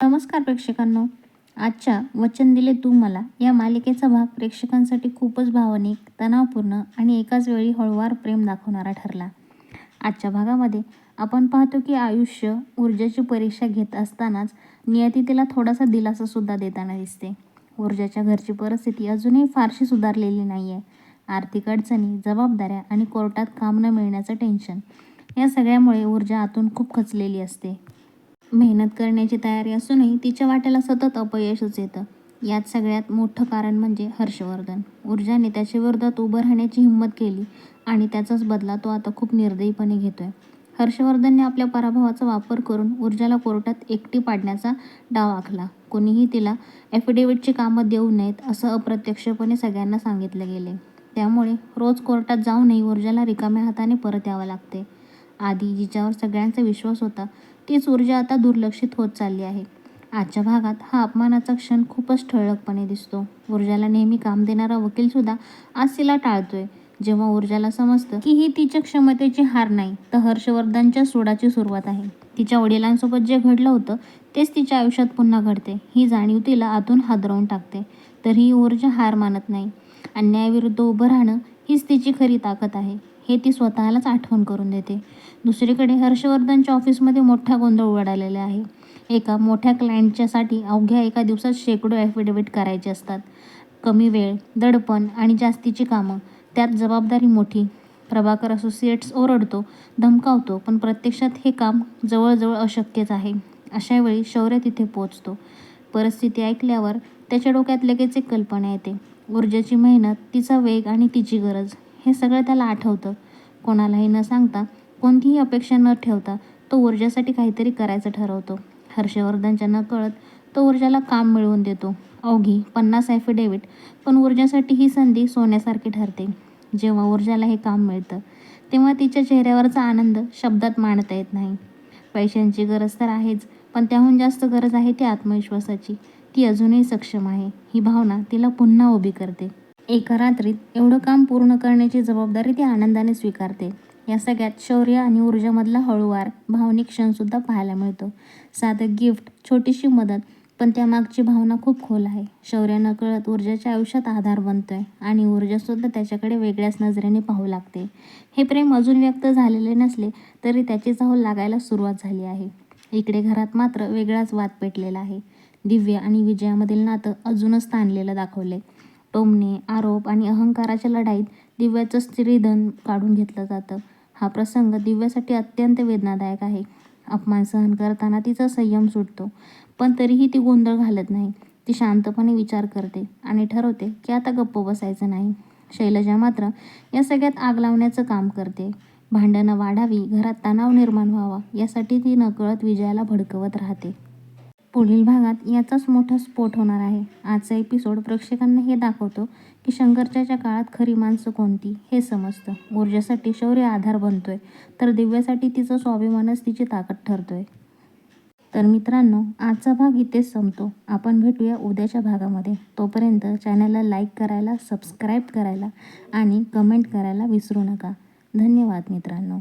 नमस्कार प्रेक्षकांनो. आजच्या वचन दिले तू मला या मालिकेचा भाग प्रेक्षकांसाठी खूपच भावनिक तणावपूर्ण आणि एकाच वेळी हळूवार प्रेम दाखवणारा ठरला. आजच्या भागामध्ये आपण पाहतो की आयुष्य ऊर्जाची परीक्षा घेत असतानाच नियती तिला थोडासा दिलासासुद्धा देताना दिसते. ऊर्जाच्या घरची परिस्थिती अजूनही फारशी सुधारलेली नाही आहे आर्थिक अडचणी जबाबदाऱ्या आणि कोर्टात काम न मिळण्याचं टेन्शन या सगळ्यामुळे ऊर्जा आतून खूप खचलेली असते. मेहनत करण्याची तयारी असूनही तिच्या वाट्याला सतत अपयशच येतं. यात सगळ्यात मोठं कारण म्हणजे हर्षवर्धन. ऊर्जाने त्याच्या विरोधात उभं राहण्याची हिंमत केली आणि त्याचाच बदला तो आता खूप निर्दयीपणे घेतोय. हर्षवर्धनने आपल्या पराभवाचा वापर करून ऊर्जाला कोर्टात एकटी पाडण्याचा डाव आखला. कोणीही तिला ॲफिडेव्हिटची कामं देऊ नयेत असं अप्रत्यक्षपणे सगळ्यांना सांगितलं गेले त्यामुळे रोज कोर्टात जाऊनही ऊर्जाला रिकाम्या हाताने परत यावं लागते आधी जिच्यावर सगळ्यांचा विश्वास होता तीच ऊर्जा आता दुर्लक्षित होत चालली आहे. आजच्या भागात हा अपमानाचा क्षण खूपच ठळकपणे दिसतो. ऊर्जाला नेहमी काम देणारा वकीलसुद्धा आज तिला टाळतोय. जेव्हा ऊर्जाला समजतं की ही तिच्या क्षमतेची हार नाही तर हर्षवर्धनच्या सोडाची सुरुवात आहे. तिच्या वडिलांसोबत जे घडलं होतं तेच तिच्या आयुष्यात पुन्हा घडते. ही जाणीव तिला आतून हादरवून टाकते. तर ही ऊर्जा हार मानत नाही. अन्यायाविरुद्ध उभं राहणं हीच तिची खरी ताकद आहे. हे ती स्वतःलाच आठवण करून देते. दुसरीकडे हर्षवर्धनच्या ऑफिसमध्ये मोठा गोंधळ उडालेला आहे. एका मोठ्या क्लायंटच्यासाठी अवघ्या एका दिवसात शेकडो ॲफिडेविट करायचे असतात. कमी वेळ दडपण आणि जास्तीची कामं. त्यात जबाबदारी मोठी. प्रभाकर असोसिएट्स ओरडतो धमकावतो पण प्रत्यक्षात हे काम जवळजवळ अशक्यच आहे. अशावेळी शौर्य तिथे पोचतो. परिस्थिती ऐकल्यावर त्याच्या डोक्यात लगेच एक कल्पना येते. ऊर्जेची मेहनत तिचा वेग आणि तिची गरज हे सगळं त्याला आठवतं. कोणालाही न सांगता कोणतीही अपेक्षा न ठेवता तो ऊर्जासाठी काहीतरी करायचं ठरवतो. हर्षवर्धनच्या नकळत तो ऊर्जाला काम मिळवून देतो. अवघी पन्नास ॲफिडेविट पण ऊर्जासाठी ही संधी सोन्यासारखी ठरते. जेव्हा ऊर्जाला हे काम मिळतं तेव्हा तिच्या चेहऱ्यावरचा आनंद शब्दात मांडता येत नाही. पैशांची गरज तर आहेच पण त्याहून जास्त गरज आहे ती आत्मविश्वासाची. ती अजूनही सक्षम आहे. ही भावना तिला पुन्हा उभी करते. एका रात्रीत एवढं काम पूर्ण करण्याची जबाबदारी ती आनंदाने स्वीकारते. या सगळ्यात शौर्य आणि ऊर्जामधला हळूवार भावनिक क्षणसुद्धा पाहायला मिळतो. साधं गिफ्ट छोटीशी मदत पण त्यामागची भावना खूप खोल आहे. शौर्य नकळत ऊर्जाच्या आयुष्यात आधार बनतोय आणि ऊर्जासुद्धा त्याच्याकडे वेगळ्याच नजरेने पाहू लागते. हे प्रेम अजून व्यक्त झालेले नसले तरी त्याची चाहूल लागायला सुरुवात झाली आहे. इकडे घरात मात्र वेगळाच वाद पेटलेला आहे. दिव्या आणि विजयामधील नातं अजूनच ताणलेलं दाखवले टोमणे आरोप आणि अहंकाराच्या लढाईत दिव्याचं स्त्रीधन काढून घेतलं जातं. हा प्रसंग दिव्यासाठी अत्यंत वेदनादायक आहे. अपमान सहन करताना तिचा संयम सुटतो पण तरीही ती गोंधळ घालत नाही. ती शांतपणे विचार करते आणि ठरवते की आता गप्प बसायचं नाही. शैलजा मात्र या सगळ्यात आग लावण्याचं काम करते. भांडणं वाढावी घरात तणाव निर्माण व्हावा यासाठी ती नकळत विजयाला भडकवत राहते. पुढील भागात याचाच मोठा स्फोट होणार आहे. आजचा एपिसोड प्रेक्षकांना हे दाखवतो की शंकरच्याच्या काळात खरी माणसं कोणती हे समजतं. ऊर्जेसाठी शौर्य आधार बनतोय तर दिव्यासाठी तिचं स्वाभिमानच तिची ताकद ठरतोय. तर मित्रांनो आजचा भाग इथेच संपतो. आपण भेटूया उद्याच्या भागामध्ये. तोपर्यंत चॅनलला लाईक करायला सबस्क्राईब करायला आणि कमेंट करायला विसरू नका. धन्यवाद मित्रांनो.